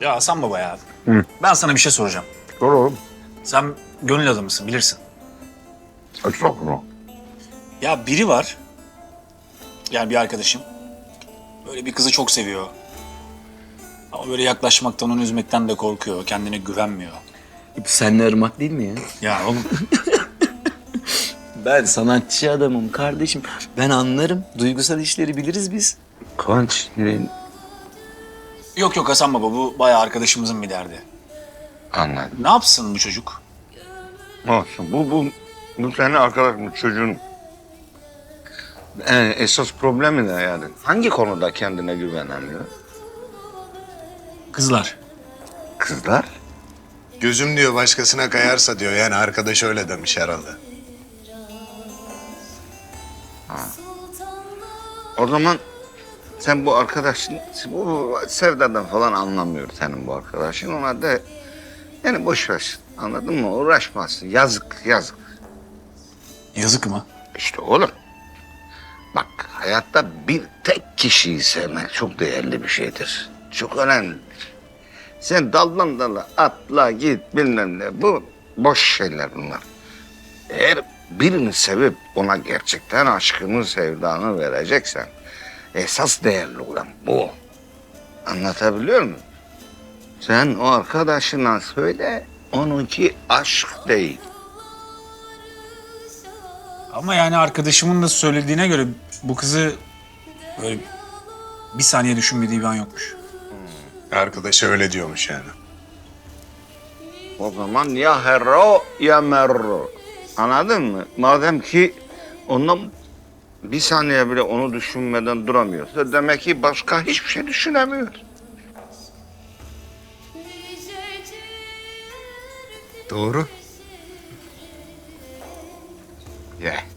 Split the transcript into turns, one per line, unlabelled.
Ya Hasan Baba ya. Ben sana bir şey soracağım.
Dur oğlum.
Sen gönül adamısın bilirsin.
Estağfurullah.
Ya biri var. Yani bir arkadaşım. Böyle bir kızı çok seviyor. Ama böyle yaklaşmaktan, onu üzmekten de korkuyor. Kendine güvenmiyor.
Bu seninle ırmak değil mi ya?
Ya oğlum
Ben sanatçı adamım kardeşim. Ben anlarım. Duygusal işleri biliriz biz.
Kıvanç ne?
Yok yok Hasan Baba bu bayağı arkadaşımızın bir derdi.
Anladım.
Ne yapsın bu çocuk?
Olsun. Bu, bu, bu senin arkadaş bu çocuğun en esas problemi ne yani? Hangi konuda kendine güvenemiyor?
Kızlar.
Kızlar.
Gözüm diyor başkasına kayarsa diyor. Yani arkadaş öyle demiş herhalde.
O zaman sen bu arkadaşın, bu sevdadan falan anlamıyor senin bu arkadaşın. Ona da yani boş ver. Anladın mı? Uğraşmazsın. Yazık, yazık.
Yazık mı?
İşte oğlum. Bak hayatta bir tek kişiyi sevmek çok değerli bir şeydir. Çok önemli. Sen daldan dala atla git bilmem ne. Bu boş şeyler bunlar. Eğer birini sevip ona gerçekten aşkını, sevdanı vereceksen esas değerli olan bu. Anlatabiliyor muyum? Sen o arkadaşına söyle onunki aşk değil.
Ama yani arkadaşımın da söylediğine göre bu kızı böyle bir saniye düşünmediği bir an yokmuş.
Arkadaşı öyle diyormuş yani.
O zaman ya hero ya merro. Anladın mı? Madem ki ondan bir saniye bile onu düşünmeden duramıyorsa demek ki başka hiçbir şey düşünemiyor.
Doğru.
Ye.